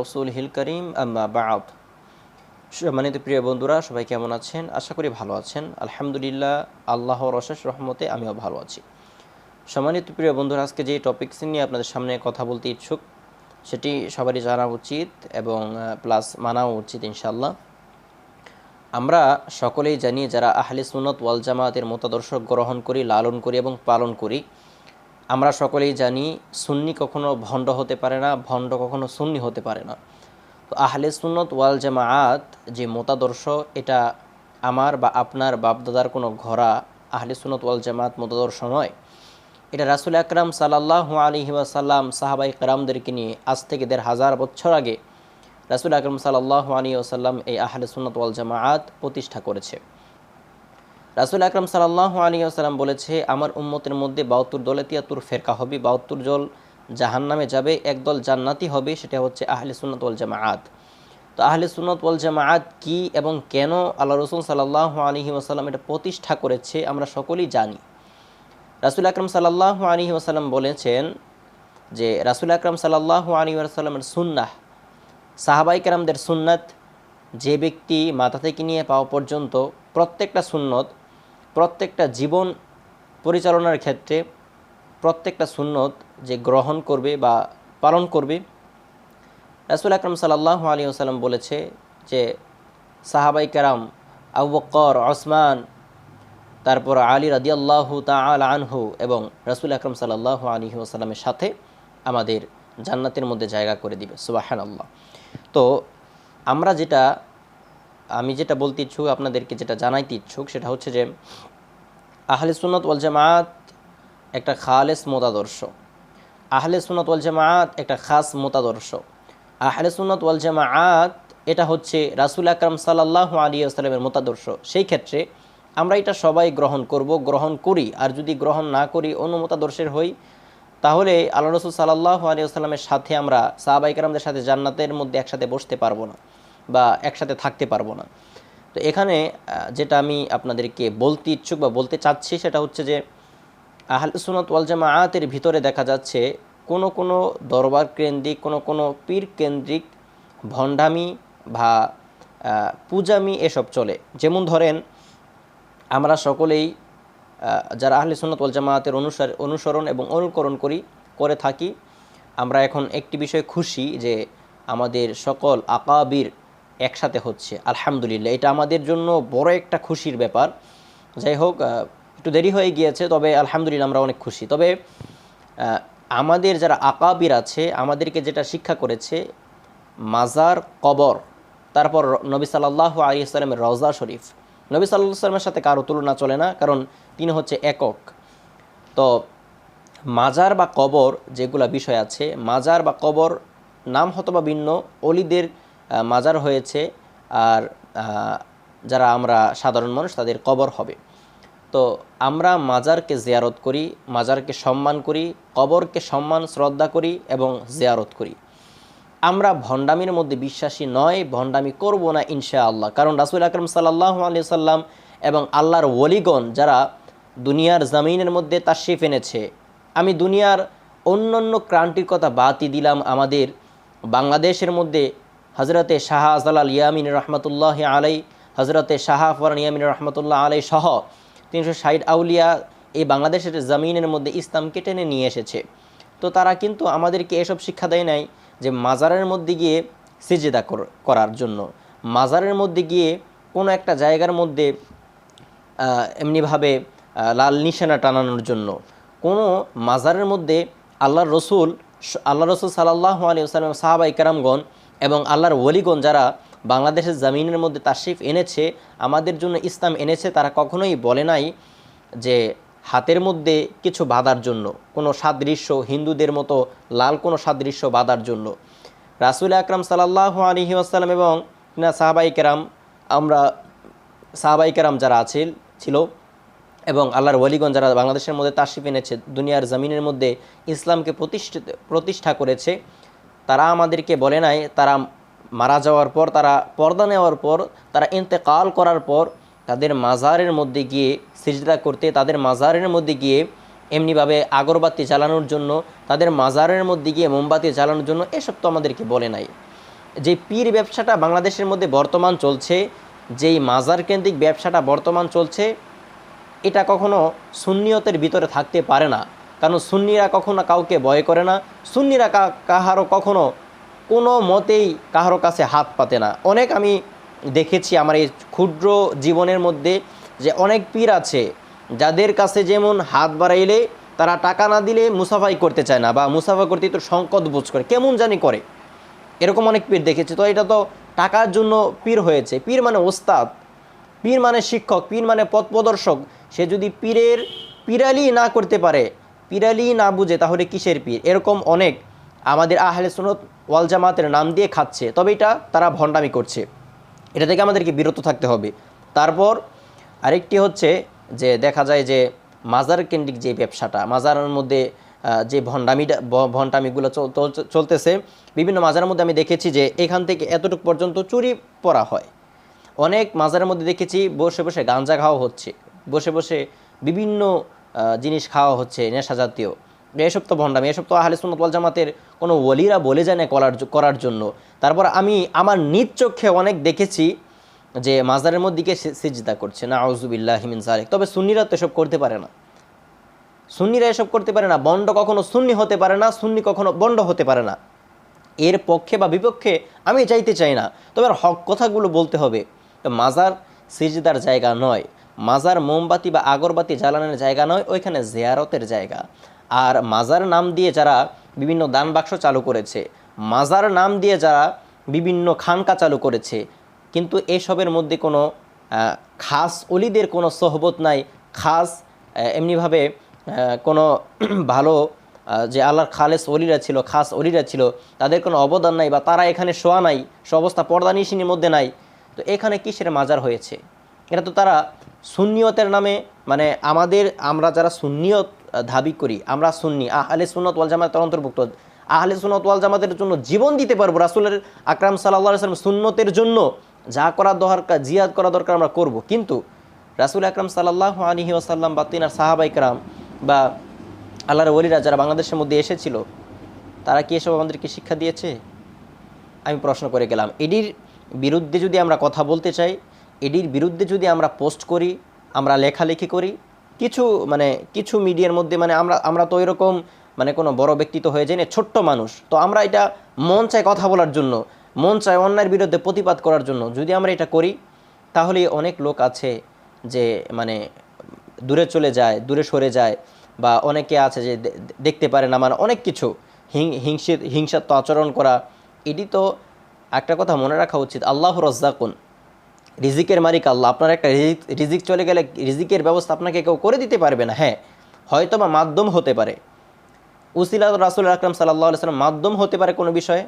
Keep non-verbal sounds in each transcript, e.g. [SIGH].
রসুল হিল করিম বাদ। সম্মানিত প্রিয় বন্ধুরা, সবাই কেমন আছেন? আশা করি ভালো আছেন। আলহামদুলিল্লাহ, আল্লাহর অশেষ রহমতে আমিও ভালো আছি। সম্মানিত প্রিয় বন্ধুরা, আজকে যে টপিকস নিয়ে আপনাদের সামনে কথা বলতে ইচ্ছুক, সেটি সবারই জানা উচিত এবং প্লাস মানাও উচিত ইনশাল্লাহ আমরা সকলেই জানি, যারা আহলে সুনত ওয়াল জামাতের মতাদর্শ গ্রহণ করি, লালন করি এবং পালন করি আমরা সকলেই জানি সুন্নি কখনো ভণ্ড হতে পারে না, ভণ্ড কখনো সুন্নি হতে পারে না। তো আহলে সুন্নত ওয়াল জামাত যে মতাদর্শ, এটা আমার বা আপনার বাপদাদার কোনো ঘোরা আহলে সুনত ওয়াল জামাত মতাদর্শ নয়। এটা রাসুল আকরাম সাল্লাহ আলহি ওয়াসাল্লাম সাহাবাই কারামদেরকে নিয়ে আজ থেকে দেড় হাজার বছর আগে রাসুল আকরম সাল্লাহ আলী ওসাল্লাম এই আহলে সুনত ওয়াল জামাত প্রতিষ্ঠা করেছে। রাসুল আকরম সাল্লাহ আলী আসাল্লাম বলেছে, আমার উম্মতের মধ্যে বাউত্তর দলে তিয়াত্তর ফেরকা হবে বাউত্তর জল জাহান নামে যাবে একদল জান্নাতি হবে, সেটা হচ্ছে আহলে সুনত ওয়াল জামাত তো আহলে সুনত ওয়াল জামাত কি এবং কেন আল্লাহ রসুল সাল্লাহ আলহি আসাল্লাম এটা প্রতিষ্ঠা করেছে, আমরা সকলেই জানি। রাসুল আকরম সাল্লাহ আলী আসাল্লাম বলেছেন যে, রাসুল আকরম সাল্লাহ আলী আসাল্লামের সুন্নাহ, সাহাবাই কেরামদের সুন্নত, যে ব্যক্তি মাথা থেকে নিয়ে পাওয়া পর্যন্ত প্রত্যেকটা সুন্নত প্রত্যেকটা জীবন পরিচালনার ক্ষেত্রে প্রত্যেকটা সুন্নত যে গ্রহণ করবে বা পালন করবে, রাসুল আকরম সাল্লাহ আলী আসাল্লাম বলেছে যে সাহাবাই কেরাম আবু বক্কর ওসমান, তারপর আলী রাদিয়াল্লাহ তাল আনহু এবং রাসুল আকরম সাল্লাহ আলী আসাল্লামের সাথে আমাদের জান্নাতের মধ্যে জায়গা করে দিবে। সুবাহান আল্লাহ তো আমরা যেটা আমি যেটা বলতে ইচ্ছুক, আপনাদেরকে যেটা জানাইতে ইচ্ছুক, সেটা হচ্ছে যে, আহলে সুনত ওয়াল জামাত একটা খালেস মতাদর্শ। আহলে সুনত ওয়াল জামাত একটা খাস মতাদর্শ। আহলে সুনত ওয়াল জামাত এটা হচ্ছে রাসুল আকরম সাল্লাহ আলী আসসালামের মতাদর্শ। সেই ক্ষেত্রে আমরা এটা সবাই গ্রহণ করব, গ্রহণ করি। আর যদি গ্রহণ না করি, অন্য মতাদর্শের হই, তাহলে আল্লাহ রসুল সাল্লাহ আলী আসসালামের সাথে আমরা সাহাবাইকারদের সাথে জান্নাতের মধ্যে একসাথে বসতে পারব না। বা একসাথে থাকতে পারব না। তো এখানে যেটা আমি আপনাদেরকে বলতে ইচ্ছুক বা বলতে চাচ্ছি সেটা হচ্ছে যে, আহল সুনত ওয়াল জামায়াতের ভিতরে দেখা যাচ্ছে কোনো কোনো দরবার কেন্দ্রিক, কোনো কোনো পীর কেন্দ্রিক ভণ্ডামি বা পূজামি এসব চলে। যেমন ধরেন, আমরা সকলেই যারা আহলে সুন্নত ওয়াল জামায়াতের অনুসার, অনুসরণ এবং অনুকরণ করি, করে থাকি, আমরা এখন একটি বিষয়ে খুশি যে আমাদের সকল আকাবির একসাথে হচ্ছে, আলহামদুলিল্লাহ। এটা আমাদের জন্য বড় একটা খুশির ব্যাপার। যাই হোক একটু দেরি হয়ে গিয়েছে, তবে আলহামদুলিল্লাহ আমরা অনেক খুশি। তবে আমাদের যারা আকাবির আছে, আমাদেরকে যেটা শিক্ষা করেছে, মাজার কবর, তারপর নবী সাল্লাহ আলী ইসলামের রওজা শরীফ। নবী সাল্লাহ সাল্লামের সাথে কারও তুলনা চলে না, কারণ তিনি হচ্ছে একক। তো, মাজার বা কবর যেগুলা বিষয় আছে, মাজার বা কবর নাম হতো বা ভিন্ন অলিদের মাজার হয়েছে আর যারা আমরা সাধারণ মানুষ, তাদের কবর হবে। তো আমরা মাজারকে জিয়ারত করি, মাজারকে সম্মান করি, কবরকে সম্মান, শ্রদ্ধা করি এবং জিয়ারত করি। আমরা ভণ্ডামির মধ্যে বিশ্বাসী নয়, ভণ্ডামি করব না ইনশা আল্লাহ কারণ রাসুল আকরম সাল্লাহ আলি সাল্লাম এবং আল্লাহর ওলিগণ যারা দুনিয়ার জামিনের মধ্যে তাশিফ এনেছে, আমি দুনিয়ার অন্য অন্য ক্রান্তির কথা বাতি দিলাম, আমাদের বাংলাদেশের মধ্যে হজরতে শাহ আজালাল ইয়ামিন রহমতুল্লাহ আলাই হজরতে শাহ ফরান ইয়ামিন রহমতুল্লাহ আলাই সহ তিনশো ষাট আউলিয়া এই বাংলাদেশের জামিনের মধ্যে ইসলামকে টেনে নিয়ে এসেছে। তো তারা কিন্তু আমাদেরকে এসব শিক্ষা দেয় নাই যে মাজারের মধ্যে গিয়ে সিজেদা করার জন্য। মাজারের মধ্যে গিয়ে কোনো একটা জায়গার মধ্যে এমনিভাবে লাল নিশানা টানানোর জন্য। কোনো মাজারের মধ্যে আল্লাহর রসুল আল্লাহ রসুল সাল্লাহ আলী আসসালাম সাহাবাই কারামগণ এবং আল্লাহর ওলিগণ যারা বাংলাদেশের জামিনের মধ্যে তাশরিফ এনেছে, আমাদের জন্য ইসলাম এনেছে, তারা কখনোই বলে নাই যে হাতের মধ্যে কিছু বাধার জন্য, কোনো সাদৃশ্য, হিন্দুদের মতো লাল কোনো সাদৃশ্য বাধার জন্য। রাসুল আকরাম সাল্লাহ আলহি আসসালাম এবং না সাহাবাই কেরাম, আমরা সাহাবাই কেরাম যারা আছে ছিল, এবং আল্লাহর ওয়ালিগঞ্জ যারা বাংলাদেশের মধ্যে তাশরিফ এনেছে, দুনিয়ার জমিনের মধ্যে ইসলামকে প্রতিষ্ঠিত, প্রতিষ্ঠা করেছে তারা আমাদেরকে বলে নাই, তারা মারা যাওয়ার পর, তারা পর্দা নেওয়ার পর, তারা ইন্তেকাল করার পর তাদের মাজারের মধ্যে গিয়ে সিজদা করতে, তাদের মাজারের মধ্যে গিয়ে এমনিভাবে আগরবাতি জ্বালানোর জন্য, তাদের মাজারের মধ্যে গিয়ে মোমবাতি জ্বালানোর জন্য এসব তো আমাদেরকে বলে নাই। যে পীর ব্যবসাটা বাংলাদেশের মধ্যে বর্তমান চলছে, যেই মাজার কেন্দ্রিক ব্যবসাটা বর্তমান চলছে, এটা কখনো সুন্নিয়তের ভিতরে থাকতে পারে না। কারণ সুন্নিরা কখনো কাউকে ভয় করে না। সুন্নিরা কাহারও কখনো কোনো মতেই কাহারো কাছে হাত পাতে না। অনেক আমি দেখেছি আমার এই ক্ষুদ্র জীবনের মধ্যে যে অনেক পীর আছে, যাদের কাছে যেমন হাত বাড়াইলে তারা টাকা না দিলে মুসাফাই করতে চায় না বা মুসাফা করতে তো সংকট বোধ করে, কেমন জানি করে। এরকম অনেক পীর দেখেছি। তো এটা তো টাকার জন্য পীর হয়েছে। পীর মানে ওস্তাদ, পীর মানে শিক্ষক, পীর মানে পথ প্রদর্শক সে যদি পীরের পিরালি না করতে পারে পিরালি না বুঝে তাহলে কিসের পীর? এরকম অনেক আমাদের আহলে সুনত ওয়াল জামাতের নাম দিয়ে খাচ্ছে, তবে এটা তারা ভণ্ডামি করছে। এটা থেকে আমাদেরকে বিরত থাকতে হবে। তারপর আরেকটি হচ্ছে যে দেখা যায় যে মাজার কেন্দ্রিক যে ব্যবসাটা, মাজারের মধ্যে যে ভণ্ডামিটা ভণ্ডামিগুলো চল- চল- চলতেছে, বিভিন্ন মাজারের মধ্যে আমি দেখেছি যে এখান থেকে এতটুকু পর্যন্ত চুরি পরা হয়। অনেক মাজারের মধ্যে দেখেছি বসে বসে গাঞ্জা খাওয়া হচ্ছে, বসে বসে বিভিন্ন জিনিস খাওয়া হচ্ছে, নেশা জাতীয়। এসব তো ভণ্ডামি, এসব তো আহলে সুন্নত ওয়াল জামাতের কোনো ওলিরা বলে যায় না করার করার জন্য। তারপর আমি আমার নিজ চোখে অনেক দেখেছি যে মাজারের মধ্যে গিয়ে সিজদা করছে। না আউজুবিল্লাহ হিমিন সালেক তবে সুন্নিরা তো এসব করতে পারে না। সুন্নিরা এসব করতে পারে না। বন্ড কখনো সুন্নি হতে পারে না, সুন্নি কখনো বন্ড হতে পারে না। এর পক্ষে বা বিপক্ষে আমি চাইতে চাই না। তবে হক কথাগুলো বলতে হবে। মাজার সিজদার জায়গা নয়। মাজার মোমবাতি বা আগরবাতি জ্বালানোর জায়গা নয়, ওইখানে জিয়ারতের জায়গা। আর মাজার নাম দিয়ে যারা বিভিন্ন দান বাক্স চালু করেছে, মাজার নাম দিয়ে যারা বিভিন্ন খানকা চালু করেছে, কিন্তু এসবের মধ্যে কোনো খাস অলিদের কোনো সহবত নাই, খাস এমনিভাবে কোনো [CLEARS THROAT] ভালো যে আল্লাহর খালেস অলিরা ছিল, খাস অলিরা ছিল, তাদের কোনো অবদান নাই বা তারা এখানে শোয়া নাই, সে অবস্থা পর্দা নিশিনীর মধ্যে নাই। তো এখানে কিসের মাজার হয়েছে? এটা তো তারা সুন্নিয়তের নামে মানে আমাদের, আমরা যারা সুন্নিয়ত দাবি করি, আমরা সুন্নি আহলে সুন্নত ওয়াল জামাতের অন্তর্ভুক্ত। আহলে সুন্নত ওয়াল জামাতের জন্য জীবন দিতে পারব, রাসুলের আকরাম সাল্লাহ সাল্লাম সুন্নতের জন্য। যা করা দরকার, জিয়াদ করা দরকার আমরা করব। কিন্তু রাসুল আকরাম সাল্লাহ আলহি আসাল্লাম বা তিনার সাহাবাইকরাম বা আল্লাহর ওলিরা যারা বাংলাদেশের মধ্যে এসেছিল, তারা কি এসব আমাদেরকে শিক্ষা দিয়েছে? আমি প্রশ্ন করে গেলাম। এডির বিরুদ্ধে যদি আমরা কথা বলতে চাই এডির বিরুদ্ধে যদি আমরা পোস্ট করি, আমরা লেখালেখি করি, কিছু মানে কিছু মিডিয়ার মধ্যে মানে আমরা আমরা তো এরকম মানে কোনো বড় ব্যক্তিত্ব হয়ে যাই না, ছোট্ট মানুষ। তো আমরা এটা মন চায় কথা বলার জন্য, মন চায় অন্যায়ের বিরুদ্ধে প্রতিবাদ করার জন্য যদি আমরা এটা করি, তাহলে অনেক লোক আছে যে মানে দূরে চলে যায়, দূরে সরে যায়, বা অনেকে আছে যে দেখতে পারে না মানে অনেক কিছু। হিং হিংসে হিংসাত্ম আচরণ করা, এটি তো একটা কথা মনে রাখা উচিত, আল্লাহ রজ্জাকুন। রিজিকের মালিক আল্লাহ। আপনার একটা রিজিক রিজিক চলে গেলে রিজিকের ব্যবস্থা আপনাকে কেউ করে দিতে পারবে না। হ্যাঁ হয়তো বা মাধ্যম হতে পারে। উসিলা রাসুল আকরাম সাল্লাহ সাল্লাম মাধ্যম হতে পারে কোনো বিষয়ে,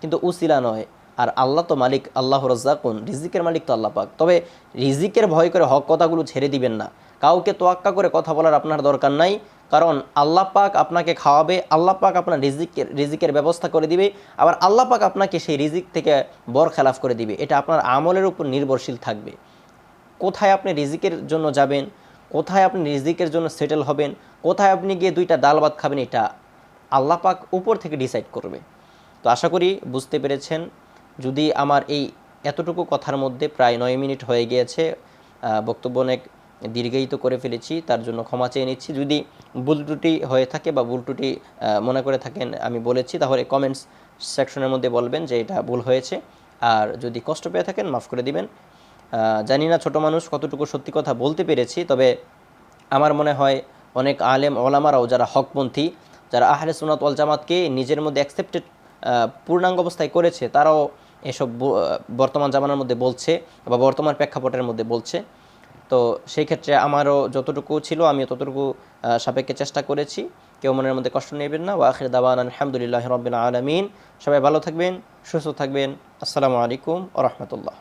কিন্তু উসিলা নয়। আর আল্লাহ তো মালিক আল্লাহ রজ্জাকুন রিজিকের মালিক তো আল্লাহ পাক। তবে রিজিকের ভয় করে হক কথাগুলো ছেড়ে দিবেন না। কাউকে তোয়াক্কা করে কথা বলার আপনার দরকার নাই। কারণ আল্লাহ পাক আপনাকে খাওয়াবে, আল্লাহ পাক আপনার রিজিকের রিজিকের ব্যবস্থা করে দিবে, আবার আল্লাহ পাক আপনাকে সেই রিজিক থেকে বর খেলাফ করে দিবে। এটা আপনার আমলের উপর নির্ভরশীল থাকবে। কোথায় আপনি রিজিকের জন্য যাবেন, কোথায় আপনি রিজিকের জন্য সেটেল হবেন, কোথায় আপনি গিয়ে দুইটা ডাল ভাত খাবেন, এটা আল্লাহ পাক উপর থেকে ডিসাইড করবে। তো আশা করি বুঝতে পেরেছেন। যদি আমার এই এতটুকু কথার মধ্যে প্রায় নয় মিনিট হয়ে গিয়েছে বক্তব্য অনেক দীর্ঘায়িত করে ফেলেছি, তার জন্য ক্ষমা চেয়ে নিচ্ছি। যদি ভুল ত্রুটি হয়ে থাকে বা ভুল ত্রুটি মনে করে থাকেন, আমি বলেছি, তাহলে কমেন্টস সেকশনের মধ্যে বলবেন যে এটা ভুল হয়েছে। আর যদি কষ্ট পেয়ে থাকেন, মাফ করে দিবেন। জানি না ছোট মানুষ কতটুকু সত্যি কথা বলতে পেরেছি, তবে আমার মনে হয় অনেক আলেম, ওলামারাও যারা হকপন্থী, যারা আহলে সুনাত ওয়াল জামাতকে নিজের মধ্যে অ্যাকসেপ্টেড পূর্ণাঙ্গ অবস্থায় করেছে, তারাও এসব বর্তমান জামানার মধ্যে বলছে বা বর্তমান প্রেক্ষাপটের মধ্যে বলছে। তো সেই ক্ষেত্রে আমারও যতটুকু ছিল, আমি ততটুকু সাপেক্ষে চেষ্টা করেছি। কেউ মনের মধ্যে কষ্ট নেবেন না। ওয়াখির দাবান আলহামদুলিল্লাহ রবিন আলমিন। সবাই ভালো থাকবেন, সুস্থ থাকবেন। আসসালামু আলাইকুম ও রহমতুল্লাহ।